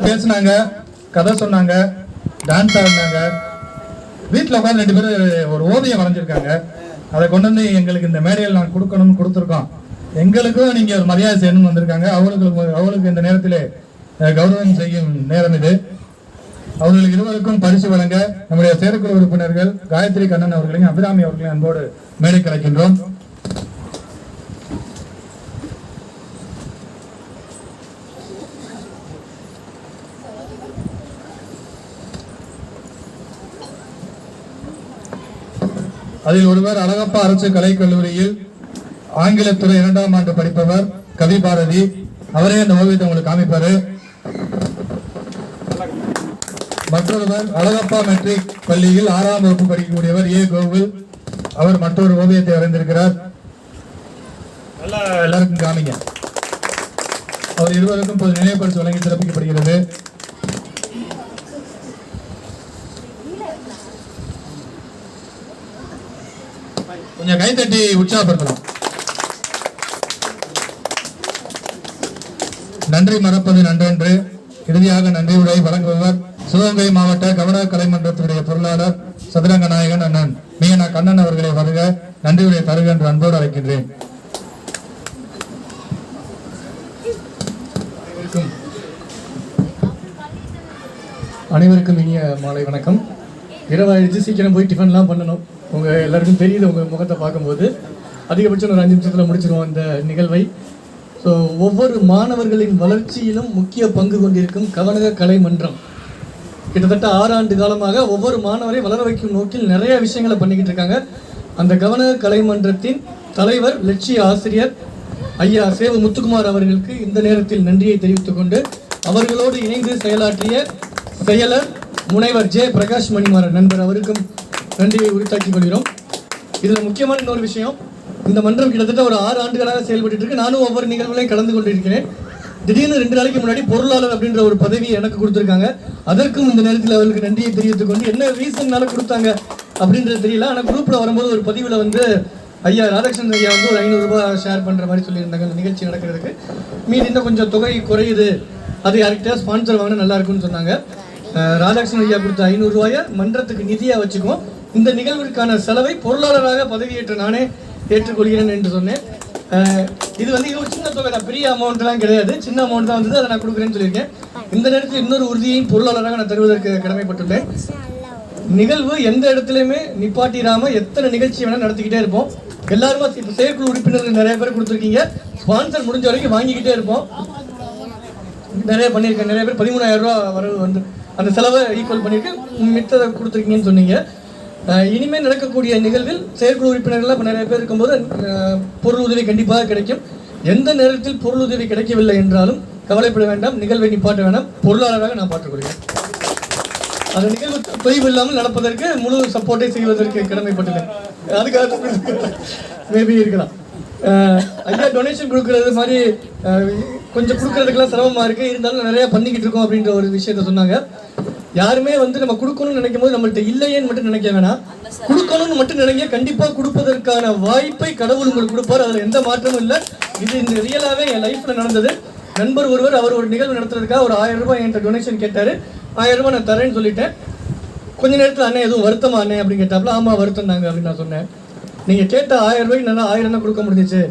பேரும் பேசுனாங்க கதை சொன்னாங்க டான்ஸ் ஆடினாங்க. வீட்டில் உட்காந்து ரெண்டு பேரும் ஒரு ஓவியம் வரைஞ்சிருக்காங்க. அதை கொண்டு வந்து எங்களுக்கு இந்த மேடையில் நான் கொடுக்கணும்னு கொடுத்துருக்கோம். எங்களுக்கும் நீங்கள் ஒரு மரியாதை செய்யணும்னு வந்திருக்காங்க. அவங்களுக்கு அவங்களுக்கு இந்த நேரத்தில் கௌரவம் செய்யும் நேரம் இது. அவர்களுக்கு இருவருக்கும் பரிசு வழங்க நம்முடைய செயற்குழு உறுப்பினர்கள் காயத்ரி கண்ணன் அவர்களையும் அபிராமி அவர்களையும் அன்போடு மேடை கலைக்கின்றோம். அதில் ஒருவர் அழகப்பா அரசு கலைக் கல்லூரியில் ஆங்கிலத்துறை இரண்டாம் ஆண்டு படிப்பவர் கவி பாரதி அவரே அந்த ஓவியத்தை உங்களுக்கு காமிப்பாரு. மற்றொருவர் அழகப்பா மெட்ரிக் பள்ளியில் ஆறாம் வகுப்பு படிக்கக்கூடியவர் ஏ. கோகுல் அவர் மற்றொரு ஓவியத்தை வரைந்திருக்கிறார். எல்லாருக்கும் காமிங்க. அவர் இருவருக்கும் பொது நினைவுபரிசு வழங்கி சிறப்பிக்கப்படுகிறது. கொஞ்சம் உற்சாகப்படுத்தலாம். நன்றி மறப்பது நன்றன்று இறுதியாக நன்றி உரை வழங்குபவர் சிவகங்கை மாவட்ட கவன கலைமன்றத்தினுடைய பொருளாளர் சதுரங்க நாயகன் அண்ணன் மீனா கண்ணன் அவர்களை வருக நன்றி உரை தருக என்று அன்போடு அழைக்கின்றேன். அனைவருக்கும் அனைவருக்கும் இனிய மாலை வணக்கம். இரவாயிடுச்சு சீக்கிரம் போய் டிஃபன்லாம் பண்ணணும். உங்கள் எல்லாருக்கும் தெரியுது உங்கள் முகத்தை பார்க்கும்போது. அதிகபட்சம் ஒரு அஞ்சு நிமிஷத்தில் முடிச்சிருவோம் இந்த நிகழ்வை. ஸோ ஒவ்வொரு மாணவர்களின் வளர்ச்சியிலும் முக்கிய பங்கு கொண்டிருக்கும் கவனக கலை மன்றம். கிட்டத்தட்ட ஆறு ஆண்டு காலமாக ஒவ்வொரு மாணவரை வளர வைக்கும் நோக்கில் நிறைய விஷயங்களை பண்ணிக்கிட்டு இருக்காங்க. அந்த கவனக கலை மன்றத்தின் தலைவர் லட்சிய ஆசிரியர் ஐயா சேவு முத்துக்குமார் அவர்களுக்கு இந்த நேரத்தில் நன்றியை தெரிவித்துக் கொண்டு அவர்களோடு இணைந்து செயலாற்றிய செயலர் முனைவர் ஜே பிரகாஷ் மணிமாறன் நண்பர் அவருக்கும் நன்றியை உரித்தாக்கிக் கொள்கிறோம். இதில் முக்கியமான இன்னொரு விஷயம் இந்த மன்றம் கிட்டத்தட்ட ஒரு ஆறு ஆண்டுகளாக செயல்பட்டு இருக்கு. நானும் ஒவ்வொரு நிகழ்வுகளையும் கலந்து கொண்டிருக்கிறேன். திடீர்னு ரெண்டு நாளைக்கு முன்னாடி பொருளாளர் அப்படின்ற ஒரு பதவியை எனக்கு கொடுத்துருக்காங்க. அதற்கும் இந்த நேரத்தில் அவர்களுக்கு நன்றியை தெரிவித்துக் கொண்டு என்ன ரீசன்னால கொடுத்தாங்க அப்படின்றது தெரியல. ஆனால் குரூப்பில் வரும்போது ஒரு பதிவில் வந்து ஐயா ராதாகிருஷ்ணன் ஐயா வந்து ஒரு ஐநூறு ரூபாய் ஷேர் பண்ணுற மாதிரி சொல்லியிருந்தாங்க. அந்த நிகழ்ச்சி நடக்கிறதுக்கு. மீதி இன்னும் கொஞ்சம் தொகை குறையுது. அது யார்கிட்ட ஸ்பான்சர் வாங்கினா நல்லா இருக்கும்னு சொன்னாங்க. ராதாகிருஷ்ணன் ஐயா கொடுத்த ஐநூறு மன்றத்துக்கு நிதியா வச்சுக்குவோம். இந்த நிகழ்விற்கான செலவை பொருளாளராக பதவியேற்ற நானே ஏற்றுக்கொள்கிறேன் என்று சொன்னேன். இது வந்து இது ஒரு சின்ன தொகை தான். பெரிய அமௌண்ட்லாம் கிடையாது. சின்ன அமௌண்ட் தான் வந்தது. அதை நான் கொடுக்குறேன்னு சொல்லியிருக்கேன். இந்த நேரத்தில் இன்னொரு உறுதியையும் பொருளாளராக நான் தருவதற்கு கடமைப்பட்டுள்ளேன். நிகழ்வு எந்த இடத்துலையுமே நிப்பாட்டிடாம எத்தனை நிகழ்ச்சி வேணால் நடத்திக்கிட்டே இருப்போம். எல்லாருமே இப்போ செயற்குழு உறுப்பினர்கள் நிறைய பேர் கொடுத்துருக்கீங்க. ஸ்பான்சர் முடிஞ்ச வரைக்கும் வாங்கிக்கிட்டே இருப்போம். நிறைய பண்ணியிருக்கேன். நிறைய பேர் பதிமூணாயிரம் ரூபா வரவு வந்து அந்த செலவை ஈக்குவல் பண்ணியிருக்கு. மித்ததை கொடுத்துருக்கீங்கன்னு சொன்னீங்க. இனிமேல் நடக்கக்கூடிய நிகழ்வில் செயற்குழு உறுப்பினர்கள் இப்போ நிறைய பேர் இருக்கும்போது பொருள் உதவி கண்டிப்பாக கிடைக்கும். எந்த நேரத்தில் பொருள் உதவி கிடைக்கவில்லை என்றாலும் கவலைப்பட வேண்டாம் நிகழ்வை நிப்பாட்ட வேண்டாம். பொருளாளராக நான் பார்த்துக்கொள்கிறேன். அந்த நிகழ்வு தொய்வு இல்லாமல் நடப்பதற்கு முழு சப்போர்ட்டை செய்வதற்கு கடமைப்பட்டுள்ளேன். அதுக்காக மேபி இருக்கலாம். ஐயா டொனேஷன் கொடுக்கறது மாதிரி கொஞ்சம் கொடுக்கறதுக்கெல்லாம் சிரமமாக இருக்குது இருந்தாலும் நிறையா பண்ணிக்கிட்டு இருக்கோம் அப்படின்ற ஒரு விஷயத்த சொன்னாங்க. யாருமே வந்து நம்ம கொடுக்கணும்னு நினைக்கும் போது நம்மள்ட்ட இல்லையேன்னு மட்டும் நினைக்க வேணாம். கொடுக்கணும்னு மட்டும் நினைங்க கண்டிப்பா கொடுப்பதற்கான வாய்ப்பை கடவுள் உங்களுக்கு கொடுப்பாரு. அதுல எந்த மாற்றமும் இல்லை. இது இந்த ரியலாவே என் லைஃப்ல நடந்தது. நண்பர் ஒருவர் அவர் ஒரு நிகழ்வு நடத்துறதுக்காக ஒரு ஆயிரம் ரூபாய் என்கிட்ட டொனேஷன் கேட்டாரு. ஆயிரம் ரூபாய் நான் தரேன்னு சொல்லிட்டேன். கொஞ்ச நேரத்தில் அண்ணன் எதுவும் வருத்தமா அண்ணன் அப்படின்னு கேட்டாப்புல ஆமா வருத்தம் தாங்க அப்படின்னு நான் சொன்னேன். நீங்க கேட்ட ஆயிரம் ரூபாய்க்கு நல்லா ஆயிரம் தான் கொடுக்க முடிஞ்சிச்சு.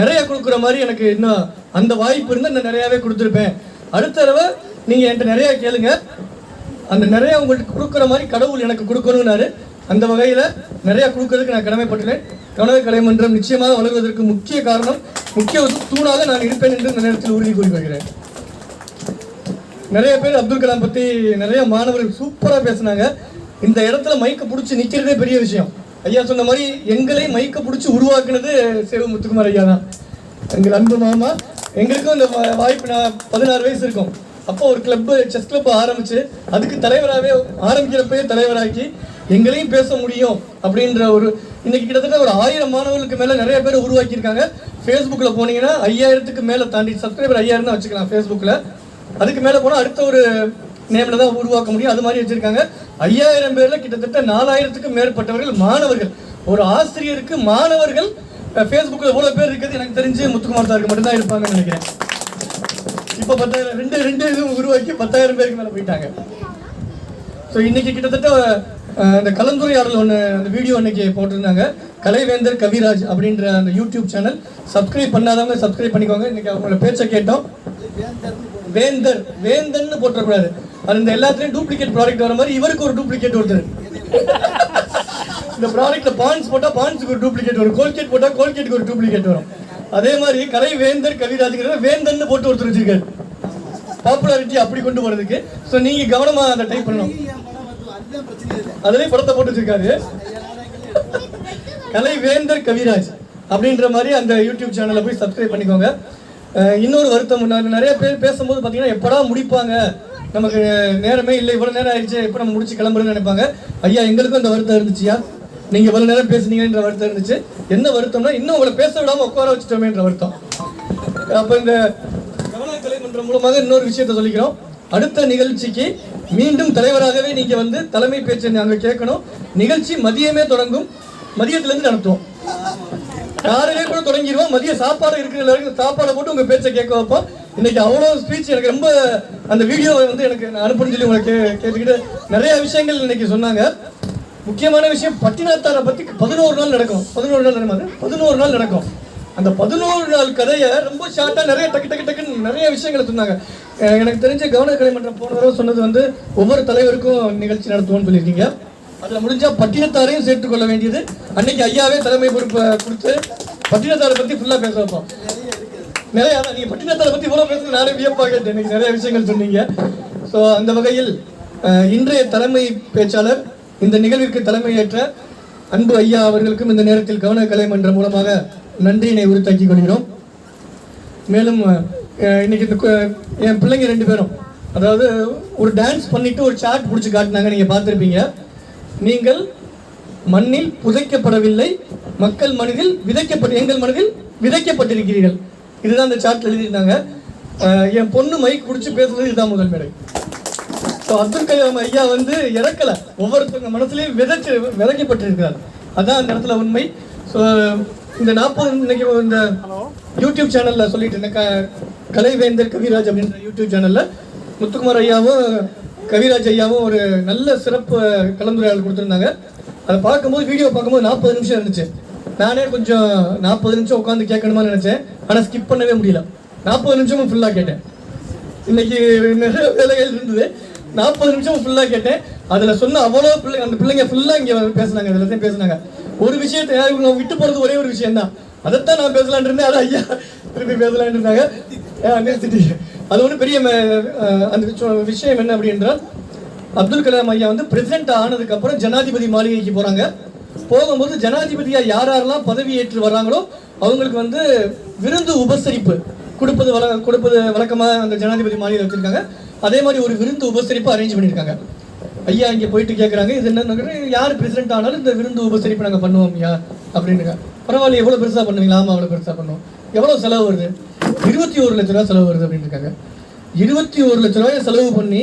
நிறைய கொடுக்குற மாதிரி எனக்கு இன்னும் அந்த வாய்ப்பு இருந்தால் நான் நிறையாவே கொடுத்துருப்பேன். அடுத்த தடவை நீங்கள் என்கிட்ட நிறைய கேளுங்க. அந்த நிறைய உங்களுக்கு கொடுக்குற மாதிரி கடவுள் எனக்கு கொடுக்கணும்னாரு. அந்த வகையில் நிறைய கொடுக்கறதுக்கு நான் கடமைப்பட்டுள்ளேன் கனவு கலைமன்றம் நிச்சயமாக வளர்வதற்கு முக்கிய காரணம் முக்கிய தூணாக நான் இருப்பேன் என்று இந்த நேரத்தில் உறுதி கூறி வருகிறேன். நிறைய பேர் அப்துல் கலாம் பற்றி நிறைய மாணவர்கள் சூப்பராக பேசினாங்க. இந்த இடத்துல மைக்கை பிடிச்சி நிற்கிறதே பெரிய விஷயம். ஐயா சொன்ன மாதிரி எங்களை மைக்கை பிடிச்சி உருவாக்குனது சேவு முத்துக்குமார் ஐயா தான். எங்கள் அன்பு மாமா எங்களுக்கும் இந்த வாய்ப்பு நான் பதினாறு வயசு இருக்கும். அப்போ ஒரு கிளப் செஸ் கிளப் ஆரம்பிச்சு அதுக்கு தலைவராகவே ஆரம்பிக்கிறப்பயே தலைவராக்கி எங்களையும் பேச முடியும் அப்படின்ற ஒரு இன்னைக்கு கிட்டத்தட்ட ஒரு ஆயிரம் மாணவர்களுக்கு மேல நிறைய பேர் உருவாக்கியிருக்காங்க. ஃபேஸ்புக்கில் போனீங்கன்னா ஐயாயிரத்துக்கு மேல தாண்டி சப்ஸ்கிரைபர் ஐயாயிரம் தான் வச்சுக்கலாம் ஃபேஸ்புக்கில் அதுக்கு மேல போனால் அடுத்த ஒரு நேம்ல தான் உருவாக்க முடியும். அது மாதிரி வச்சிருக்காங்க. ஐயாயிரம் பேர்ல கிட்டத்தட்ட நாலாயிரத்துக்கும் மேற்பட்டவர்கள் மாணவர்கள். ஒரு ஆசிரியருக்கு மாணவர்கள் ஃபேஸ்புக்கில் எவ்வளோ பேர் இருக்குது எனக்கு தெரிஞ்சு முத்துக்குமார் சாருக்கு மட்டும்தான் இருப்பாங்கன்னு நினைக்கிறேன். இப்போ பத்தாயிரம் ரெண்டு ரெண்டு இதுவும் உருவாக்கி பத்தாயிரம் பேருக்கு மேலே போயிட்டாங்க. ஸோ இன்னைக்கு கிட்டத்தட்ட அஹ், அந்த கலந்துரையாடல் ஒன்று அந்த வீடியோ அன்னைக்கு போட்டிருந்தாங்க. கலைவேந்தர் கவிராஜ் அப்படின்ற அந்த யூடியூப் சேனல் சப்ஸ்கிரைப் பண்ணாதவங்க சப்ஸ்கிரைப் பண்ணிக்கோங்க. இன்னைக்கு அவங்களோட பேச்சை கேட்டோம். வேந்தர் வேந்தர்னு போட்டக்கூடாது அது இந்த எல்லாத்துலேயும் டூப்ளிகேட் ப்ராடக்ட் வர மாதிரி இவருக்கு ஒரு டூப்ளிகேட் ஒருத்தர். இந்த ப்ராடக்ட்ல பான்ஸ் போட்டால் பான்ஸுக்கு ஒரு டூப்ளிகேட் வரும். கோல்கேட் போட்டால் கோல்கேட்டுக்கு ஒரு டூப்ளிகேட் வரும். அதே மாதிரி கலை வேந்தர் கவிராஜுங்கிற வேந்தர்னு போட்டு ஒருத்தர் வச்சிருக்காரு. பாப்புலாரிட்டி அப்படி கொண்டு போறதுக்கு. ஸோ நீங்க கவனமா அதை டைப் பண்ணணும். அதுலயே படத்தை போட்டு வச்சிருக்காரு. கலை வேந்தர் கவிராஜ் அப்படின்ற மாதிரி அந்த யூடியூப் சேனலை போய் சப்ஸ்கிரைப் பண்ணிக்கோங்க. இன்னொரு வருத்தம் நான் நிறைய பேர் பேசும்போது பார்த்தீங்கன்னா எப்படா முடிப்பாங்க? நமக்கு நேரமே இல்லை இவ்வளோ நேரம் ஆயிடுச்சு எப்போ நம்ம முடிச்சு கிளம்புறதுன்னு நினைப்பாங்க. ஐயா எங்களுக்கும் அந்த வருத்தம் இருந்துச்சுயா? நீங்கள் இவ்வளோ நேரம் பேசுனீங்கன்ற வருத்தம் இருந்துச்சு. என்ன வருத்தம்னா இன்னும் உங்களை பேச விடாம உட்கார வச்சுட்டோமேன்ற வருத்தம். அப்போ இந்த கவன கலைமன்றம் மூலமாக இன்னொரு விஷயத்தை சொல்லிக்கிறோம். அடுத்த நிகழ்ச்சிக்கு மீண்டும் தலைவராகவே நீங்க வந்து தலைமை பேச்சை நாங்க கேட்கணும். நிகழ்ச்சி மதியமே தொடங்கும். மதியத்துல இருந்து நடத்துவோம். காலையிலே கூட தொடங்கிடுவோம். மதிய சாப்பாடு இருக்கிற எல்லாருக்கும் சாப்பாடை போட்டு உங்க பேச்சை கேட்க வைப்போம். இன்னைக்கு அவ்வளோ ஸ்பீச் எனக்கு ரொம்ப அந்த வீடியோவை வந்து எனக்கு நான் அனுப்புன்னு சொல்லி உங்களை கே கேட்டுக்கிட்டு நிறைய விஷயங்கள் இன்னைக்கு சொன்னாங்க. முக்கியமான விஷயம் பட்டினத்தாரை பத்தி பதினோரு நாள் நடக்கும். பதினோரு நாள் நடக்கும் பதினோரு நாள் நடக்கும். அந்த பதினோரு நாள் கதையை ரொம்ப ஷார்ட்டா நிறைய டக்கு டக்கு டக்குன்னு நிறைய விஷயங்களை சொன்னாங்க. எனக்கு தெரிஞ்ச கவன கலைமன்றம் போன தடவை சொன்னது வந்து ஒவ்வொரு தலைவருக்கும் நிகழ்ச்சி நடத்துவோம்னு சொல்லியிருக்கீங்க. அதுல முடிஞ்சா பட்டினத்தாரையும் சேர்த்துக்கொள்ள வேண்டியது. அன்னைக்கு ஐயாவே தலைமை பொறுப்பை கொடுத்து பட்டினத்தாரை பத்தி ஃபுல்லா பேச வைப்போம். நிறைய நீங்க பட்டினத்தாரை பத்தி இவ்வளவு பேசுறது நானே வியப்பாக கேட்டேன். எனக்கு நிறைய விஷயங்கள் சொன்னீங்க. ஸோ அந்த வகையில் இன்றைய தலைமை பேச்சாளர் இந்த நிகழ்விற்கு தலைமையேற்ற அன்பு ஐயா அவர்களுக்கும் இந்த நேரத்தில் கவன கலைமன்றம் மூலமாக நன்றியினை உறுத்தாக்கிக் கொள்கிறோம். மேலும் இன்னைக்கு இந்த என் பிள்ளைங்க ரெண்டு பேரும் அதாவது ஒரு டான்ஸ் பண்ணிட்டு ஒரு சார்ட் பிடிச்சி காட்டினாங்க நீங்கள் பார்த்துருப்பீங்க. நீங்கள் மண்ணில் புதைக்கப்படவில்லை மக்கள் மனதில் விதைக்கப்பட்டு எங்கள் மனதில் விதைக்கப்பட்டிருக்கிறீர்கள். இதுதான் அந்த சார்ட்டில் எழுதியிருந்தாங்க. என் பொண்ணு மைக் பிடிச்சி பேசுறது இதுதான் முதல் மேடை ஸோ அப்துல் கலாம் ஐயா வந்து இறக்கல. ஒவ்வொருத்தவங்க மனசுலயும் விதைச்சு விதைக்கப்பட்டிருக்கிறார் அதான் அந்த இடத்துல உண்மை. ஸோ இந்த நாற்பது இன்னைக்கு இந்த யூடியூப் சேனல்ல சொல்லிட்டு இருந்தேன் க- கலைவேந்தர் கவிராஜ் அப்படின்ற யூடியூப் சேனல்ல முத்துக்குமார் ஐயாவும் கவிராஜ் ஐயாவும் ஒரு நல்ல சிறப்பு கலந்துரையாடல் கொடுத்துருந்தாங்க. அதை பார்க்கும்போது வீடியோ பார்க்கும்போது நாற்பது நிமிஷம் இருந்துச்சு. நானே கொஞ்சம் நாற்பது நிமிஷம் உட்காந்து கேட்கணுமா நினைச்சேன். ஆனால் ஸ்கிப் பண்ணவே முடியல. நாற்பது நிமிஷமும் ஃபுல்லாக கேட்டேன். இன்னைக்கு நிறைய வேலைகள் இருந்தது. நாற்பது நிமிஷம் ஃபுல்லாக கேட்டேன். அதில் சொன்ன அவ்வளோ பிள்ளை அந்த பிள்ளைங்க ஃபுல்லாக இங்கே பேசுனாங்க அதில் தான் பேசுனாங்க. ஒரு விஷயத்தை இவங்க விட்டு போகிறது ஒரே ஒரு விஷயம் தான் அதைத்தான் நான் பேசலான் இருந்தேன். அதான் ஐயா திருப்பி பேசலான் இருந்தாங்க. நிறுத்திட்டீங்க அது ஒன்று பெரிய ம- அந்த விஷயம் விஷயம் என்ன அப்படின்றால் அப்துல் கலாம் ஐயா வந்து பிரசிடென்ட் ஆனதுக்கு அப்புறம் ஜனாதிபதி மாளிகைக்கு போகிறாங்க போகும்போது ஜனாதிபதியாக யார் யாரெல்லாம் பதவி ஏற்று வர்றாங்களோ அவங்களுக்கு வந்து விருந்து உபசரிப்பு. கொடுப்பது வள கொடுப்பது வழக்கமாக அந்த ஜனாதிபதி மாநிலம் வச்சுருக்காங்க. அதே மாதிரி ஒரு விருந்து உபசரிப்பு அரேஞ்ச் பண்ணியிருக்காங்க ஐயா இங்கே போயிட்டு கேட்குறாங்க இது என்னன்னு யார் பிரசிடென்ட் ஆனாலும் இந்த விருந்து உபசரிப்பு நாங்கள் பண்ணுவோம் ஐயா அப்படின்னு பரவாயில்ல எவ்வளோ பெருசாக பண்ணுவீங்களா? ஆமாம் அவ்வளோ பெருசாக பண்ணுவோம். எவ்வளோ செலவு வருது? இருபத்தி ஒரு லட்ச ரூபா செலவு வருது அப்படின்னு இருக்காங்க இருபத்தி ஒரு லட்ச ரூபாயை செலவு பண்ணி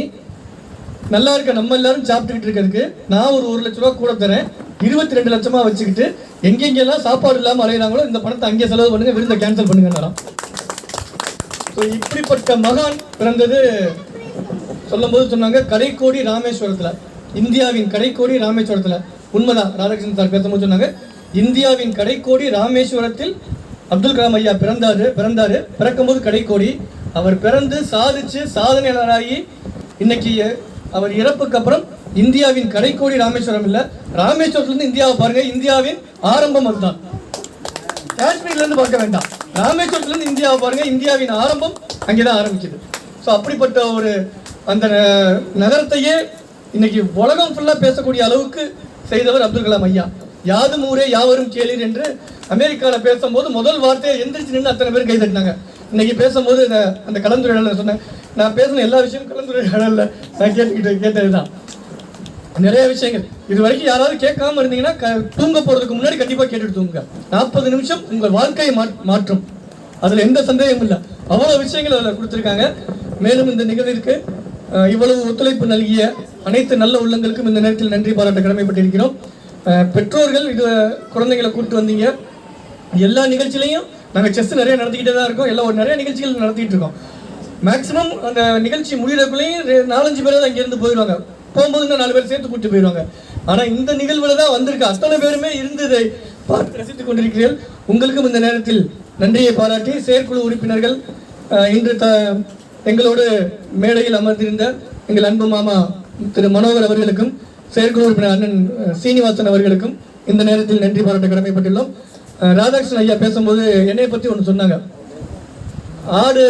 நல்லா இருக்க நம்ம எல்லாரும் சாப்பிட்டுக்கிட்டு இருக்கிறதுக்கு நான் ஒரு ஒரு லட்ச ரூபா கூட தரேன். இருபத்தி ரெண்டு லட்சமா வச்சுக்கிட்டு எங்கெங்கெல்லாம் சாப்பாடு இல்லாமல் அலையிறாங்களோ இந்த பணத்தை அங்கே செலவு பண்ணுங்க விருந்தை கேன்சல் பண்ணுங்க நேரம் இப்படிப்பட்ட மகான் பிறந்தது சொல்லும்போது சொன்னாங்க கடைக்கோடி ராமேஸ்வரத்துல. இந்தியாவின் கடைக்கோடி ராமேஸ்வரத்துல. உண்மைதான் ராதாகிருஷ்ணன் சார் பேசும்போது சொன்னாங்க இந்தியாவின் கடைக்கோடி ராமேஸ்வரத்தில் அப்துல் கலாம் ஐயா பிறந்தாரு பிறந்தாரு பிறக்கும்போது கடைக்கோடி அவர் பிறந்து சாதிச்சு சாதனையாளராகி இன்னைக்கு அவர் இறப்புக்கு அப்புறம் இந்தியாவின் கடைக்கோடி ராமேஸ்வரம் இல்ல. ராமேஸ்வரத்துல இருந்து இந்தியாவை பாருங்க இந்தியாவின் ஆரம்பம் அதுதான். காஷ்மீர்ல இருந்து பார்க்க வேண்டாம். ராமேஸ்வரத்துல இருந்து இந்தியாவை பாருங்க இந்தியாவின் ஆரம்பம் அங்கேதான் ஆரம்பிக்குது ஸோ அப்படிப்பட்ட ஒரு அந்த ந- நகரத்தையே இன்னைக்கு உலகம் ஃபுல்லா பேசக்கூடிய அளவுக்கு செய்தவர் அப்துல் கலாம் ஐயா. யாதும் ஊரே யாவரும் கேளீர் என்று அமெரிக்கால பேசும்போது முதல் வார்த்தையை எந்திரிச்சு நின்று அத்தனை பேர் கைதட்டினாங்க இன்னைக்கு பேசும்போது அந்த கலந்துரையாடல சொன்னேன். நான் பேசின எல்லா விஷயமும் கலந்துரையாடல நான் கேட்டுக்கிட்டு கேட்டதுதான். நிறைய விஷயங்கள். இது வரைக்கும் யாராவது கேட்காம இருந்தீங்கன்னா க- தூங்க போறதுக்கு முன்னாடி கண்டிப்பா கேட்டுட்டு தூங்குங்க. நாற்பது நிமிஷம் உங்கள் வாழ்க்கையை மா- மாற்றும். அதுல எந்த சந்தேகமும் இல்லை. அவ்வளவு விஷயங்கள் அதில் கொடுத்துருக்காங்க. மேலும் இந்த நிகழ்விற்கு இவ்வளவு ஒத்துழைப்பு நல்கிய அனைத்து நல்ல உள்ளங்களுக்கும் இந்த நேரத்தில் நன்றி பாராட்ட கடமைப்பட்டிருக்கிறோம். பெற்றோர்கள் இது குழந்தைங்களை கூப்பிட்டு வந்தீங்க. எல்லா நிகழ்ச்சியிலையும் நாங்கள் செஸ் நிறைய நடத்திக்கிட்டே தான் இருக்கோம். எல்லா ஒரு நிறைய நிகழ்ச்சிகள் நடத்திட்டு இருக்கோம். மேக்ஸிமம் அந்த நிகழ்ச்சி முடிகிறக்குள்ளேயும் நாலஞ்சு பேர் தான் இங்கேருந்து போயிடுவாங்க. போகும்போது இன்னும் நாலு பேர் சேர்த்து கூட்டு போயிடுவாங்க. ஆனால் இந்த நிகழ்வில் தான் வந்திருக்கு. அத்தனை பேருமே இருந்து இதை பார்த்து ரசித்துக் கொண்டிருக்கிறீர்கள். உங்களுக்கும் இந்த நேரத்தில் நன்றியை பாராட்டி செயற்குழு உறுப்பினர்கள் இன்று த எங்களோடு மேடையில் அமர்ந்திருந்த எங்கள் அன்பு மாமா திரு மனோகர் அவர்களுக்கும் செயற்குழு உறுப்பினர் அண்ணன் சீனிவாசன் அவர்களுக்கும் இந்த நேரத்தில் நன்றி பாராட்ட கடமைப்பட்டுள்ளோம். ராதாகிருஷ்ணன் ஐயா பேசும்போது என்னை பற்றி ஒன்று சொன்னாங்க. ஆடு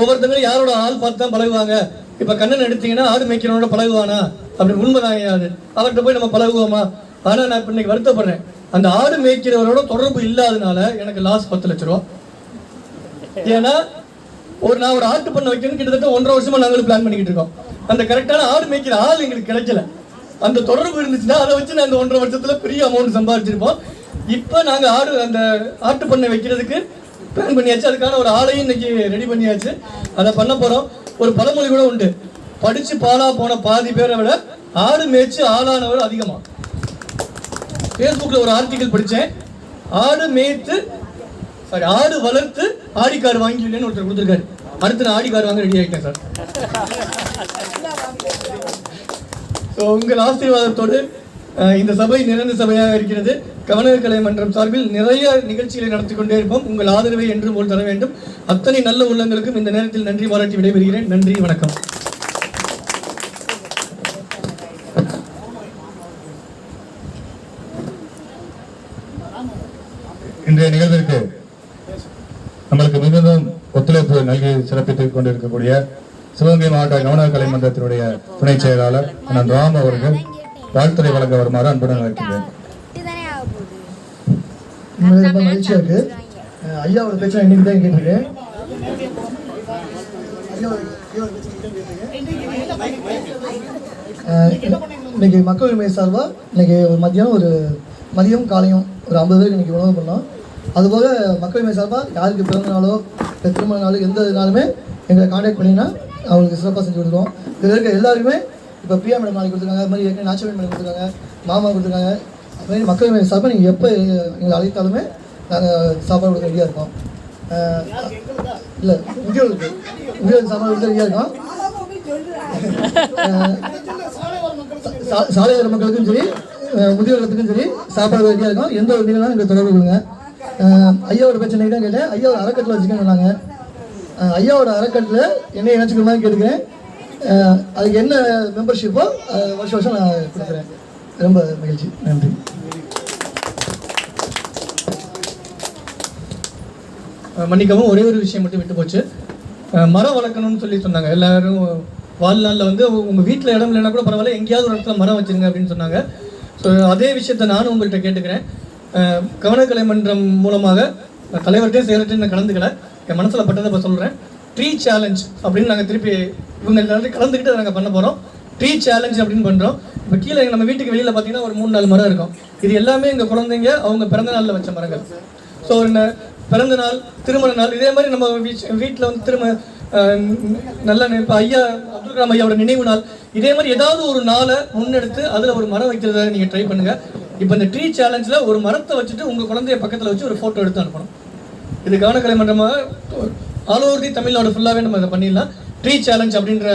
ஒவ்வொருத்தங்களும் யாரோட ஆள் பார்த்து தான் பழகுவாங்க. இப்ப கண்ணன் எடுத்தீங்கன்னா ஆடு மேய்க்கிறவனோட பழகுவானா? அப்படி உண்மைதான் ஐயா அது. அவர்கிட்ட போய் நம்ம பழகுவோமா? ஆனா நான் இப்ப இன்னைக்கு வருத்தப்படுறேன். அந்த ஆடு மேய்க்கிறவரோட தொடர்பு இல்லாதனால எனக்கு லாஸ் பத்து லட்ச ரூபா. ஏன்னா ஒரு நான் ஒரு ஆட்டு பண்ண வைக்கணும் கிட்டத்தட்ட ஒன்றரை வருஷமா நாங்களும் பிளான் பண்ணிக்கிட்டு இருக்கோம். அந்த கரெக்டான ஆடு மேய்க்கிற ஆள் எங்களுக்கு கிடைக்கல. அந்த தொடர்பு இருந்துச்சுன்னா அதை வச்சு நாங்கள் ஒன்றரை வருஷத்துல பெரிய அமௌண்ட் சம்பாதிச்சிருப்போம் இப்போ நாங்க ஆடு அந்த ஆட்டு பண்ணை வைக்கிறதுக்கு பிளான் பண்ணியாச்சு. அதுக்கான ஒரு ஆளையும் இன்னைக்கு ரெடி பண்ணியாச்சு. அதை பண்ண போறோம். ஒரு பழமொழி கூட உண்டு. படிச்சு பாலா போன பாதி பேரை விட ஆடு மேய்ச்சு ஆளானவர் அதிகமா. ஃபேஸ்புக்கில் ஒரு ஆர்டிக்கல் படித்தேன் ஆடு மேய்த்து சாரி ஆடு வளர்த்து ஆடி கார் வாங்கிவிட்டேன்னு ஒருத்தர் கொடுத்துருக்காரு. அடுத்து நான் ஆடி கார் வாங்க ரெடி ஆகிட்டேன் சார் ஸோ உங்கள் ஆசீர்வாதத்தோடு இந்த சபை நிறைந்த சபையாக இருக்கிறது. கவர்னர் கலை மன்றம் சார்பில் நிறைய நிகழ்ச்சிகளை நடத்தி கொண்டே இருப்போம். உங்கள் ஆதரவை என்று போல் தர வேண்டும். அத்தனை நல்ல உள்ளங்களுக்கும் இந்த நேரத்தில் நன்றி பாராட்டி விடைபெறுகிறேன். நன்றி வணக்கம். இன்றைய நிகழ்விற்கு நம்மளுக்கு மிகுந்தும் ஒத்துழைப்பு நல்கி சிறப்பித்துக் கொண்டிருக்கக்கூடிய சிவகங்கை மாவட்ட கவன கலை மன்றத்தினுடைய துணை செயலாளர் அண்ணன் ராம் அவர்கள் வாழ்த்துறை வழங்க வருமாறு அன்புடன் அழைக்கின்றேன். உண்மையிலே ரொம்ப மகிழ்ச்சியா இருக்கு. அஹ் ஐயாவோட பேச்சை இன்னைக்கு தான் கேட்டிருக்கேன் இன்னைக்கு மக்கள் உரிமை சார்பாக இன்னைக்கு ஒரு மதியம் ஒரு மதியம் காலையும் ஒரு ஐம்பது பேருக்கு இன்னைக்கு உணவு பண்ணோம். அதுபோக மக்கள் உரிமை சார்பாக யாருக்கு பிறந்த நாளோ திருமண நாளோ எந்த நாளுமே எங்களை காண்டாக்ட் பண்ணிங்கன்னா அவங்களுக்கு சிறப்பாக செஞ்சு கொடுக்குறோம் இதில் இருக்க எல்லாருமே இப்போ பிரியா மேடம் நாளைக்கு கொடுத்துருக்காங்க அது மாதிரி ஏற்கனவே நாச்சவன் மேடம் கொடுத்துருக்காங்க மாமா கொடுத்துருக்காங்க அதுமாதிரி மக்கள் சார்பாக நீங்கள் எப்போ எங்களை அழைத்தாலுமே நாங்கள் சாப்பாடு கொடுக்க ரெடியாக இருக்கோம். இல்லை முதியோருக்கு முதியோருக்கு சாப்பாடு கொடுக்க ரெடியாக இருக்கோம். சாலை வர சாலையோர மக்களுக்கும் சரி முதியோர்களுக்கும் சரி சாப்பாடு ரெடியாக இருக்கும். எந்த ஒரு நிகழ்வும் எங்களுக்கு தொடர்பு கொடுங்க. ஐயாவோட பிரச்சனை தான் கேட்டேன். ஐயாவோட அறக்கட்டில் வச்சுக்கோங்க ஐயாவோட அறக்கட்டில் என்ன இணைச்சிக்கிற மாதிரி கேட்டுக்கிறேன். அதுக்கு என்ன மெம்பர்ஷிப்போ வருஷம் வருஷம் நான் கொடுக்குறேன். ரொம்ப மகிழ்ச்சி. நன்றி. மன்னிக்கவும் ஒரே ஒரு விஷயம் மட்டும் விட்டு போச்சு. மரம் வளர்க்கணும்னு சொல்லி சொன்னாங்க. எல்லாரும் வாழ்நாளில் வந்து உங்கள் வீட்டில் இடம் இல்லைனா கூட பரவாயில்ல எங்கேயாவது ஒரு இடத்துல மரம் வச்சுருங்க அப்படின்னு சொன்னாங்க. ஸோ அதே விஷயத்தை நானும் உங்கள்கிட்ட கேட்டுக்கிறேன். கவனக்கலை மன்றம் மூலமாக தலைவர்கிட்டையும் செயலர்கிட்டையும் நான் கலந்துக்கல. என் மனசில் பட்டதை இப்போ சொல்கிறேன் ட்ரீ சேலஞ்ச் அப்படின்னு நாங்கள் திருப்பி இவங்க எல்லாரும் கலந்துக்கிட்டு நாங்கள் பண்ண போகிறோம் ட்ரீ சேலஞ்ச் அப்படின்னு பண்ணுறோம் இப்போ கீழே நம்ம வீட்டுக்கு வெளியில் பார்த்தீங்கன்னா ஒரு மூணு நாலு மரம் இருக்கும். இது எல்லாமே எங்கள் குழந்தைங்க அவங்க பிறந்த நாளில் வச்ச மரங்கள். ஸோ என்ன பிறந்த நாள் திருமண நாள் இதே மாதிரி நம்ம வீட்டில் வந்து திரும்ப நல்ல இப்போ ஐயா அப்துல் கலாம் ஐயாவோட நினைவு நாள். இதே மாதிரி ஏதாவது ஒரு நாளை முன்னெடுத்து அதில் ஒரு மரம் வைக்கிறத நீங்கள் ட்ரை பண்ணுங்கள் இப்போ இந்த ட்ரீ சேலஞ்சில் ஒரு மரத்தை வச்சுட்டு உங்கள் குழந்தைய பக்கத்தில் வச்சு ஒரு ஃபோட்டோ எடுத்து அனுப்பணும். இது கவனக்கலை மன்றமாக ஆல் ஓவர் தி தமிழ்நாடு ஃபுல்லாகவே நம்ம இதை பண்ணிடலாம். ட்ரீ சேலஞ்ச் அப்படின்ற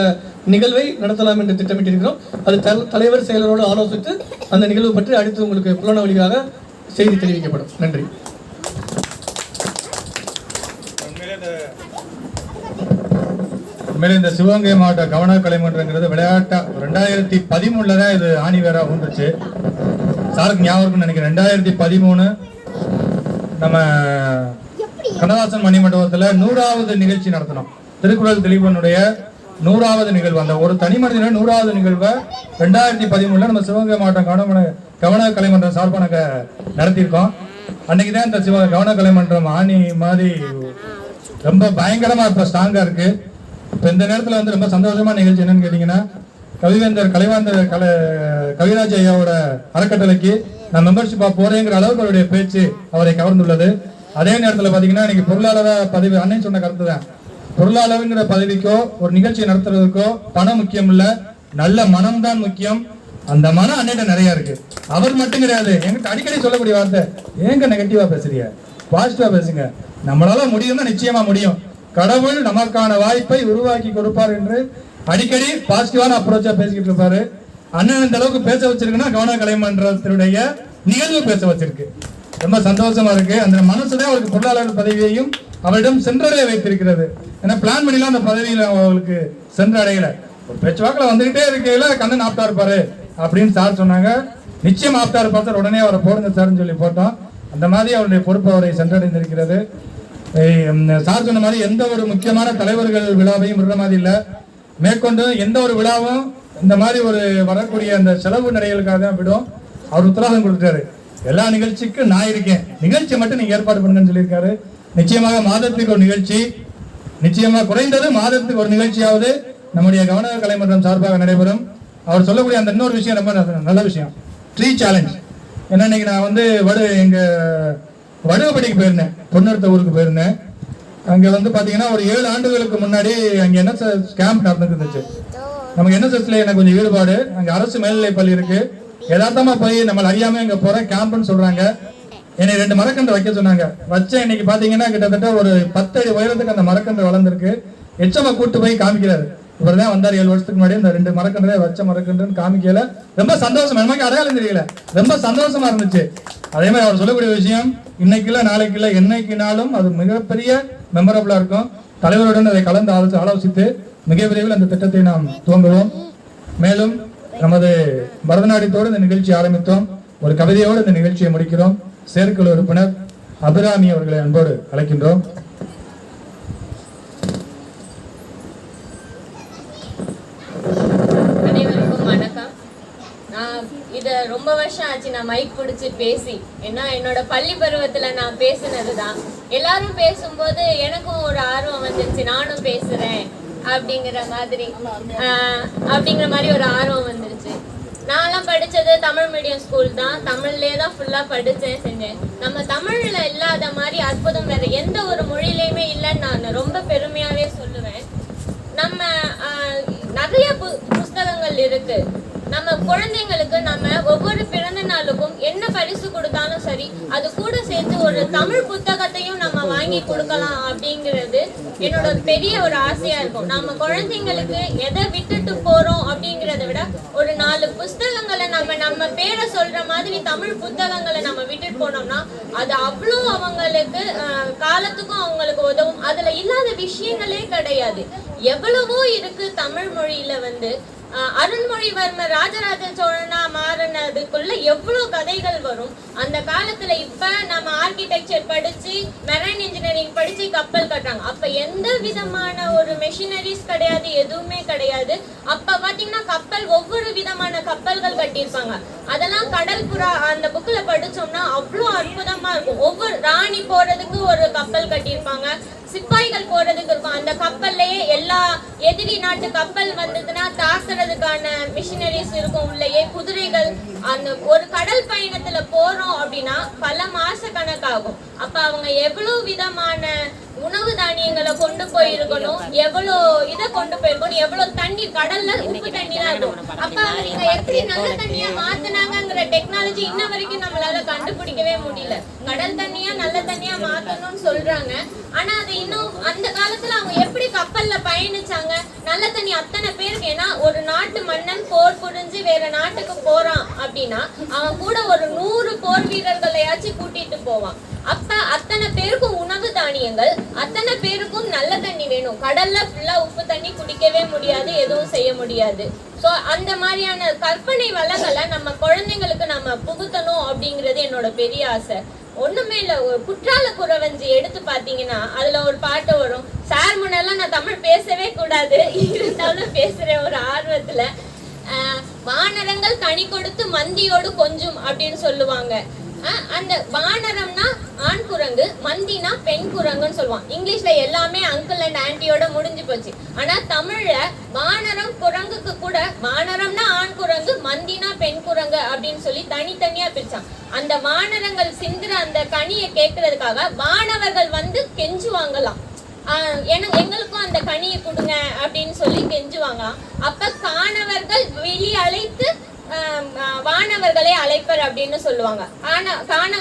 நிகழ்வை நடத்தலாம் என்று திட்டமிட்டிருக்கிறோம். அது தல- தலைவர் செயலரோடு ஆலோசித்து அந்த நிகழ்வு பற்றி அடுத்து உங்களுக்கு புலனவழியாக செய்தி தெரிவிக்கப்படும். நன்றி. உண்மையிலே இந்த சிவகங்கை மாவட்ட கவன கலைமன்றங்கிறது விளையாட்டா ரெண்டாயிரத்தி பதிமூணுல தான் இது ஆணி வேற ஊன்றுச்சு. சாருக்கு ஞாபகம் நினைக்கிறேன். ரெண்டாயிரத்தி பதிமூணு நம்ம கண்ணதாசன் மணிமண்டபத்துல நூறாவது நிகழ்ச்சி நடத்தினோம் திருக்குறள் திலீபனுடைய நூறாவது நிகழ்வு. அந்த ஒரு தனி மனிதன நூறாவது நிகழ்வை ரெண்டாயிரத்தி பதிமூணுல நம்ம சிவகங்கை மாவட்டம் கவன கவன கலைமன்றம் சார்பாக நடத்தியிருக்கோம். அன்னைக்கு தான் இந்த சிவ கவன கலைமன்றம் ஆணி மாதிரி ரொம்ப பயங்கரமா இப்ப ஸ்ட்ராங்கா இருக்கு. இப்போ இந்த நேரத்தில் வந்து ரொம்ப சந்தோஷமான நிகழ்ச்சி என்னன்னு கேட்டீங்கன்னா கவிவேந்தர் கலைவாந்தர் கலை கவிராஜ் ஐயாவோட அறக்கட்டளைக்கு நான் மெம்பர்ஷிப்பாக போகிறேங்கிற அளவுக்கு அவருடைய பேச்சு அவரை கவர்ந்துள்ளது. அதே நேரத்தில் பார்த்தீங்கன்னா இன்றைக்கி பொருளாதார பதவி அண்ணன் சொன்ன கருத்து தான். பொருளாளருங்கிற பதவிக்கோ ஒரு நிகழ்ச்சி நடத்துறதுக்கோ பணம் முக்கியம் இல்லை நல்ல மனம் தான் முக்கியம். அந்த மனம் அன்னிட்ட நிறையா இருக்கு. அவர் மட்டும் கிடையாது எங்கிட்ட அடிக்கடி சொல்லக்கூடிய வார்த்தை ஏங்க நெகட்டிவாக பேசுறீங்க? பாசிட்டிவாக பேசுங்க. நம்மளால முடியும்னா நிச்சயமாக முடியும். கடவுள் நமக்கான வாய்ப்பை உருவாக்கி கொடுப்பார் என்று அடிக்கடி பாசிட்டிவான அப்ரோச்சா பேசிக்கிட்டு இருப்பாரு. அண்ணன் இந்த அளவுக்கு பேச வச்சிருக்குன்னா கவன கலைமன்றத்தினுடைய நிகழ்வு பேச வச்சிருக்கு. ரொம்ப சந்தோஷமா இருக்கு. அந்த மனசுதான் அவருக்கு பொருளாளர் பதவியையும் அவரிடம் சென்றடைய வைத்திருக்கிறது. ஏன்னா பிளான் பண்ணிலாம் அந்த பதவியில அவங்களுக்கு சென்றடையல. ஒரு பேச்சுவாக்கில் வந்துகிட்டே இருக்கையில கண்ணன் ஆப்டா இருப்பாரு அப்படின்னு சார் சொன்னாங்க. நிச்சயம் ஆப்டா இருப்பார் சார் உடனே அவரை போடுங்க சார்னு சொல்லி போட்டோம். அந்த மாதிரி அவருடைய பொறுப்பு அவரை சென்றடைந்திருக்கிறது. சார் சொன்ன மாதிரி எந்த ஒரு முக்கியமான தலைவர்கள் விழாவையும் விடுற மாதிரி இல்லை. மேற்கொண்டு எந்த ஒரு விழாவும் இந்த மாதிரி ஒரு வரக்கூடிய அந்த செலவு நிறைகளுக்காக தான் விடும். அவர் உத்தரவாதம் கொடுத்துட்டாரு. எல்லா நிகழ்ச்சிக்கும் நான் இருக்கேன். நிகழ்ச்சி மட்டும் நீங்க ஏற்பாடு பண்ணுங்கன்னு சொல்லியிருக்காரு. நிச்சயமாக மாதத்துக்கு ஒரு நிகழ்ச்சி. நிச்சயமாக குறைந்தது மாதத்துக்கு ஒரு நிகழ்ச்சியாவது நம்முடைய கவன கலைமன்றம் சார்பாக நடைபெறும். அவர் சொல்லக்கூடிய அந்த இன்னொரு விஷயம் ரொம்ப நல்ல- விஷயம். ட்ரீ சேலஞ்ச் ஏன்னா இன்னைக்கு நான் வந்து வடு எங்கள் வடுகப்பட்டிக்கு போயிருந்தேன். பொன்னெடுத்த ஊருக்கு போயிருந்தேன். அங்க வந்து பாத்தீங்கன்னா ஒரு ஏழு ஆண்டுகளுக்கு முன்னாடி அங்க என்ன கேம்ப் நடந்துருந்துச்சு நமக்கு என்எஸ்எஸ்ல எனக்கு கொஞ்சம் ஈடுபாடு? அங்க அரசு மேல்நிலை பள்ளி இருக்கு. யதார்த்தமா போய் நம்மளை அறியாம இங்கே போற கேம்ப்னு சொல்றாங்க. என்னை ரெண்டு மரக்கன்று வைக்க சொன்னாங்க. வச்ச இன்னைக்கு பாத்தீங்கன்னா கிட்டத்தட்ட ஒரு பத்து அடி உயரத்துக்கு அந்த மரக்கன்று வளர்ந்துருக்கு. எச்சமா கூட்டு போய் காமிக்கிறாரு. இவர் தான் வந்தார் ஏழு வருஷத்துக்கு முன்னாடி. இந்த ரெண்டு மரக்கன்றே வச்ச மரக்கன்றுன்னு காமிக்கல. ரொம்ப சந்தோஷம். நமக்கு அடையாளம் தெரியல. ரொம்ப சந்தோஷமா இருந்துச்சு. அதே மாதிரி அவர் சொல்லக்கூடிய விஷயம் இன்னைக்கு இல்லை நாளைக்கு இல்லை என்னைக்குனாலும் அது மிகப்பெரிய மெமரபுளாக இருக்கும். தலைவருடன் அதை கலந்து ஆலோசி ஆலோசித்து மிக விரைவில் அந்த திட்டத்தை நாம் துவங்குவோம். மேலும் நமது பரதநாட்டியத்தோடு இந்த நிகழ்ச்சி ஆரம்பித்தோம். ஒரு கவிதையோடு இந்த நிகழ்ச்சியை முடிக்கிறோம். செயற்குழு உறுப்பினர் அபிராமி அவர்களை அன்போடு அழைக்கின்றோம் அனைவருக்கும் வணக்கம் நான் இத ரொம்ப வருஷம் ஆச்சு நான் மைக் பிடிச்சி பேசி. ஏன்னா என்னோட பள்ளி பருவத்துல நான் பேசுனது தான் எல்லாரும் பேசும்போது எனக்கும் ஒரு ஆர்வம் வந்துருச்சு நானும் பேசுறேன் அப்படிங்கிற மாதிரி. அப்படிங்கிற மாதிரி ஒரு ஆர்வம் வந்துருச்சு. நான்லாம் படிச்சது தமிழ் மீடியம் ஸ்கூல் தான். தமிழ்லே தான் ஃபுல்லா படிச்சேன் செஞ்சேன். நம்ம தமிழ்ல இல்லாத மாதிரி அற்புதம் வேற எந்த ஒரு மொழியிலையுமே இல்லைன்னு நான் ரொம்ப பெருமையாவே சொல்லுவேன். நம்ம நிறைய பு- புஸ்தகங்கள் இருக்கு. நம்ம குழந்தைங்களுக்கு நம்ம ஒவ்வொரு பிறந்த நாளுக்கும் என்ன பரிசு கொடுத்தாலும் சரி அது கூட சேர்த்து ஒரு தமிழ் புத்தகத்தையும் நம்ம வாங்கி கொடுக்கலாம் அப்படிங்கிறது என்னோட ஒரு பெரிய ஒரு ஆசையா இருக்கும். நம்ம குழந்தைங்களுக்கு எதை விட்டுட்டு போறோம் அப்படிங்கிறத விட ஒரு நாலு புஸ்தகங்களை நம்ம நம்ம பேரை சொல்ற மாதிரி தமிழ் புத்தகங்களை நம்ம விட்டுட்டு போனோம்னா அது அவ்வளோ அவங்களுக்கு காலத்துக்கும் அவங்களுக்கு உதவும். அதுல இல்லாத விஷயங்களே கிடையாது. எவ்வளவோ இருக்கு தமிழ் மொழியில வந்து அருண்மொழிவர்ம ராஜராஜ சோழனா மாறினதுக்குள்ள எவ்வளவு கதைகள் வரும்? அந்த காலத்துல இப்ப நம்ம ஆர்கிடெக்சர் படிச்சு மெரைன் இன்ஜினியரிங் படிச்சு கப்பல் கட்டுறாங்க. அப்ப எந்த விதமான ஒரு மெஷினரிஸ் கிடையாது எதுவுமே கிடையாது. அப்ப பாத்தீங்கன்னா கப்பல் ஒவ்வொரு விதமான கப்பல்கள் கட்டியிருப்பாங்க. அதெல்லாம் கடல் புறா அந்த புக்ல படிச்சோம்னா அவ்வளோ அற்புதமா இருக்கும். ஒவ்வொரு ராணி போறதுக்கு ஒரு கப்பல் கட்டியிருப்பாங்க. சிப்பாய்கள் போறதுக்கு இருக்கும். அந்த கப்பல்லையே எல்லா எதிரி நாட்டு கப்பல் வந்ததுன்னா தாக்குறதுக்கான மிஷினரிஸ் இருக்கும் உள்ளேயே குதிரைகள் அந்த ஒரு கடல் பயணத்துல போறோம் அப்படின்னா பல மாச கணக்காகும். அப்ப அவங்க எவ்வளவு விதமான உணவு தானியங்களை கொண்டு போயிருக்கணும் எவ்வளவு இதை கொண்டு போயிருக்கணும் எவ்வளவு தண்ணி கடல்ல உப்பு தண்ணி தான் இருக்கும். அப்ப அவங்க எப்படி நல்ல தண்ணியா மாத்தினாங்கிற டெக்னாலஜி இன்ன வரைக்கும் நம்மளால கண்டுபிடிக்கவே முடியல. கடல் தண்ணியா நல்ல தண்ணியா மாத்தணும்னு சொல்றாங்க. ஆனா அது இன்னும் அந்த காலத்துல அவங்க எப்படி கப்பல்ல பயணிச்சாங்க. நல்ல தண்ணி அத்தனை பேருக்கு. ஏன்னா ஒரு நாட்டு மன்னன் போர் புரிஞ்சு வேற நாட்டுக்கு போறான் அப்படின்னா அவன் கூட ஒரு நூறு போர் வீரர்களையாச்சும் கூட்டிட்டு போவான். அப்ப அத்தனை பேருக்கும் உணவு தானியங்கள் அத்தனை பேருக்கும் நல்ல தண்ணி வேணும். கடல்ல ஃபுல்லா உப்பு தண்ணி குடிக்கவே முடியாது எதுவும் செய்ய முடியாது. சோ அந்த மாதிரியான கற்பனை வளங்களை நம்ம குழந்தைங்களுக்கு நம்ம புகுத்தணும் அப்படிங்கிறது என்னோட பெரிய ஆசை. ஒண்ணுமே இல்ல. ஒரு குற்றால குறவஞ்சி எடுத்து பாத்தீங்கன்னா அதுல ஒரு பாட்டு வரும். சார் முன்னெல்லாம் நான் தமிழ் பேசவே கூடாது. இருந்தாலும் பேசுறேன் ஒரு ஆர்வத்துல வானரங்கள் கனி கொடுத்து மந்தியோடு கொஞ்சம் அப்படின்னு சொல்லுவாங்க. அந்த வானரம்னா ஆண் குரங்கு மந்தினா பெண் குரங்குன்னு சொல்லுவான் இங்கிலீஷ்ல எல்லாமே அங்கிள் அண்ட் ஆன்ட்டியோட முடிஞ்சு போச்சு. ஆனா தமிழ்ல வானரம் குரங்குக்கு கூட வானரம்னா பெண் அப்படின்னு சொல்லி தனித்தனியா பிரிச்சான். அந்த வானரங்கள் சிந்துற அந்த கனியை கேட்கறதுக்காக வானவர்கள் வந்து கெஞ்சுவாங்களாம். ஏன்னா எங்களுக்கும் அந்த கனியை கொடுங்க அப்படின்னு சொல்லி கெஞ்சுவாங்களாம். அப்ப காணவர்கள் வெளி அழைத்து வானவர்களை அழைப்பர் அப்படின்னு சொல்லுவாங்க. ஆனா காண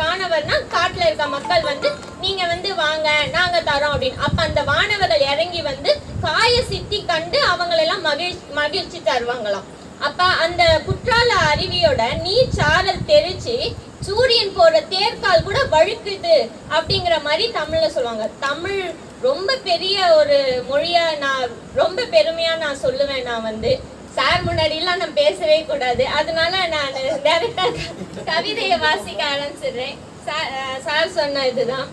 காணவர்னா காட்டுல இருக்க மக்கள் வந்து நீங்க வந்து வாங்க நாங்க தரோம் அப்படின்னு. அப்ப அந்த வானவர்கள் இறங்கி வந்து காய சித்தி கண்டு அவங்களெல்லாம் மகிழ்ச்சி மகிழ்ச்சி தருவாங்களாம். அப்ப அந்த குற்றால அருவியோட நீர் சாரல் தெரிச்சு சூரியன் போற தேர்கால் கூட வழுக்குது அப்படிங்கிற மாதிரி தமிழ்ல சொல்லுவாங்க. தமிழ் ரொம்ப பெரிய ஒரு மொழியா நான் ரொம்ப பெருமையா நான் சொல்லுவேன் நான் வந்து. சார் முன்னாடிலாம் நான் பேசவே கூடாது. அதனால நான் டேரக்டா கவிதையை வாசிக்க ஆரம்பிச்சிடுறேன். சார் சார் சொன்ன இதுதான்.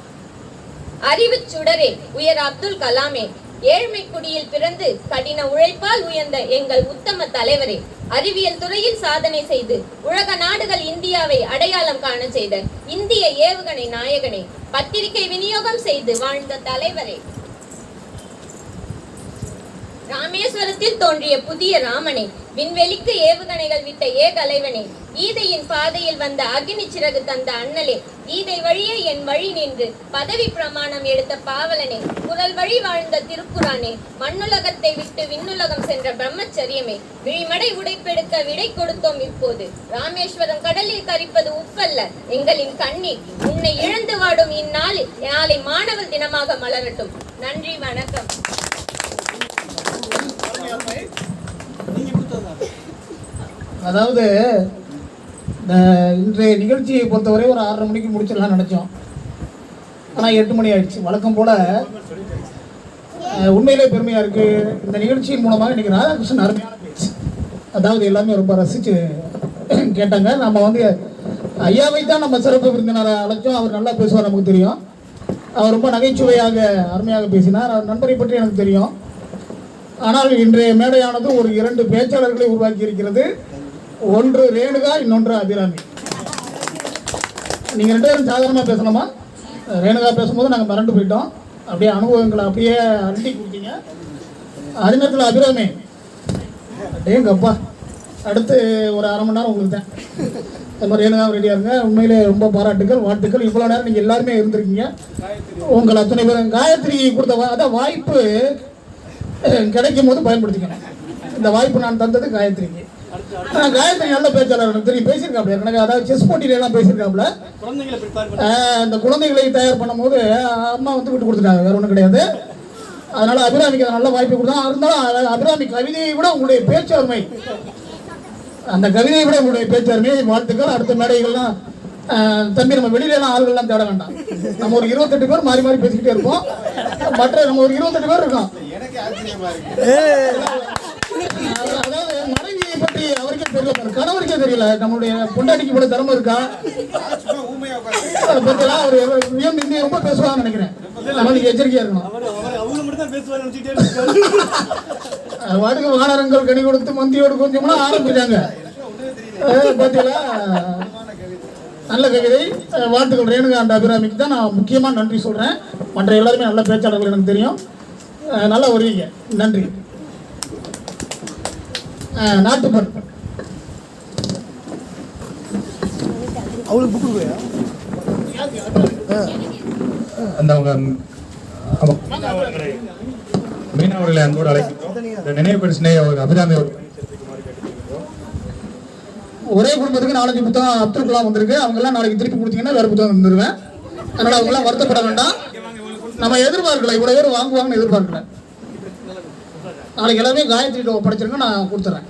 அறிவு சுடரே உயர் அப்துல் கலாமே ஏழ்மை குடியில் பிறந்து கடின உழைப்பால் உயர்ந்த எங்கள் உத்தம தலைவரே அறிவியல் துறையில் சாதனை செய்து உலக நாடுகள் இந்தியாவை அடையாளம் காண செய்த இந்திய ஏவுகணை நாயகனே பத்திரிகை விநியோகம் செய்து வாழ்ந்த தலைவரே. ராமேஸ்வரத்தில் தோன்றிய புதிய ராமனே விண்வெளிக்கு ஏவுகணைகள் விட்ட ஏகலைவனே ஈதையின் பாதையில் வந்த அக்னி சிறகு தந்த அண்ணலே ஈதை வழியே என் வழி நின்று பதவி பிரமாணம் எடுத்த பாவலனே குரல் வழி வாழ்ந்த திருக்குறானே மண்ணுலகத்தை விட்டு விண்ணுலகம் சென்ற பிரம்மச்சரியமே விழிமடை உடைப்பெடுக்க விடை கொடுத்தோம் இப்போது. ராமேஸ்வரம் கடலில் கரிப்பது உப்பல்ல எங்களின் கண்ணீர் உன்னை இழந்து வாடும் இந்நாளில் நாளை மாணவர் தினமாக மலரட்டும். நன்றி வணக்கம். அதாவது இந்த இன்றைய நிகழ்ச்சியை பொறுத்தவரை ஒரு ஆறரை மணிக்கு முடிச்சிடலாம் நினச்சோம். ஆனால் எட்டு மணி ஆயிடுச்சு. வழக்கம் போல் உண்மையிலே பெருமையாக இருக்குது இந்த நிகழ்ச்சியின் மூலமாக இன்றைக்கி ராதாகிருஷ்ணன் அருமையான பேச்சு. அதாவது எல்லாமே ரொம்ப ரசித்து கேட்டாங்க. நம்ம வந்து ஐயாவை தான் நம்ம சிறப்பு விருந்தினரை அழைச்சோம். அவர் நல்லா பேசுவார் நமக்கு தெரியும். அவர் ரொம்ப நகைச்சுவையாக அருமையாக பேசினார். அவர் நண்பரை பற்றி எனக்கு தெரியும். ஆனால் இன்றைய மேடையானது ஒரு இரண்டு பேச்சாளர்களை உருவாக்கி இருக்கிறது ஒன்று ரேணுகா இன்னொன்று அபிராமி. நீங்கள் ரெண்டு பேரும் சாதாரணமாக பேசணுமா? ரேணுகா பேசும்போது நாங்கள் மறந்து போயிட்டோம். அப்படியே அனுபவங்களை அப்படியே அருட்டி கொடுத்தீங்க. அதே நேரத்தில் அபிராமி டேங்கப்பா அடுத்து ஒரு அரை மணி நேரம் உங்களுக்கு தான் அது மாதிரி ரேணுகா ரெடியாக இருங்க. உண்மையிலே ரொம்ப பாராட்டுகள் வாழ்த்துக்கள். இவ்வளோ நேரம் நீங்கள் எல்லாருமே இருந்திருக்கீங்க. உங்கள் அத்தனை பேரும் காயத்ரி கொடுத்த அதான் வாய்ப்பு கிடைக்கும் போது பயன்படுத்திக்கணும். இந்த வாய்ப்பு நான் தந்தது காயத்ரிக்கு. ஆனா, காயத்ரி நல்ல பேச்சாளர் தெரியும் பேசியிருக்காப்ல எனக்கு அதாவது செஸ் போட்டியில எல்லாம் பேசியிருக்காப்ல இந்த குழந்தைகளை தயார் பண்ணும்போது அம்மா வந்து விட்டு கொடுத்துட்டாங்க வேற ஒன்றும் கிடையாது. அதனால அபிராமிக்கு அது நல்ல வாய்ப்பு கொடுத்தா இருந்தாலும் அபிராமி கவிதையை விட உங்களுடைய பேச்சு அருமை. அந்த கவிதையை விட உங்களுடைய பேச்சு அருமை. வாழ்த்துக்கள். அடுத்த மேடைகள்லாம் தம்பி நம்ம வெளியில எல்லாம் ஆள்கள்லாம் தேட வேண்டாம். நம்ம ஒரு இருபத்தெட்டு பேர் மாறி மாறி பேசிக்கிட்டே இருப்போம். மற்ற நம்ம ஒரு இருபத்தெட்டு பேர் இருக்கோம். அதாவது மனைவியை பற்றி அவருக்கே தெரியல. கணவருக்கே தெரியல. நம்மளுடைய பொண்டாட்டிக்கு கூட திறமை இருக்கா? அதை பத்தியெல்லாம் அவர் வியம் இந்திய ரொம்ப பேசுவாங்கன்னு நினைக்கிறேன். நம்ம நீங்க எச்சரிக்கையா இருக்கணும். வாட்டுக்கு வானரங்கள் கனி கொடுத்து மந்தியோடு கொஞ்சம்னா ஆரம்பிச்சாங்க அஹ் பாத்தீங்களா? நல்ல கவிதை. வாழ்த்துக்கள் ரேணுகா அண்ட் அபிராமிக்கு தான் நான் முக்கியமாக நன்றி சொல்கிறேன் மற்ற எல்லாருமே நல்ல பேச்சாளர்கள் எனக்கு தெரியும். நல்லா வருவீங்க. நன்றி. அஹ் நாட்டுப்பண் அந்த அவங்க ஆமாம். மீனா அவர்களை அன்போடு அழைக்கிறோம் இந்த நினைவு பரிசினை அவர் அபிராமி அவர் ஒரே குடும்பத்துக்கு நாலஞ்சு புத்தகம் அப்துல் கலாம் வந்திருக்கு. அவங்க எல்லாம் நாளைக்கு திருப்பி கொடுத்தீங்கன்னா வேற புத்தகம் தந்துருவேன். அதனால அவங்க எல்லாம் வருத்தப்பட வேண்டாம். நம்ம எதிர்பார்க்கல இவ்வளவு பேர் வாங்குவாங்கன்னு எதிர்பார்க்கல. நாளைக்கு எல்லாமே காயத்ரி ஒப்படைச்சிருங்க நான் கொடுத்துறேன்.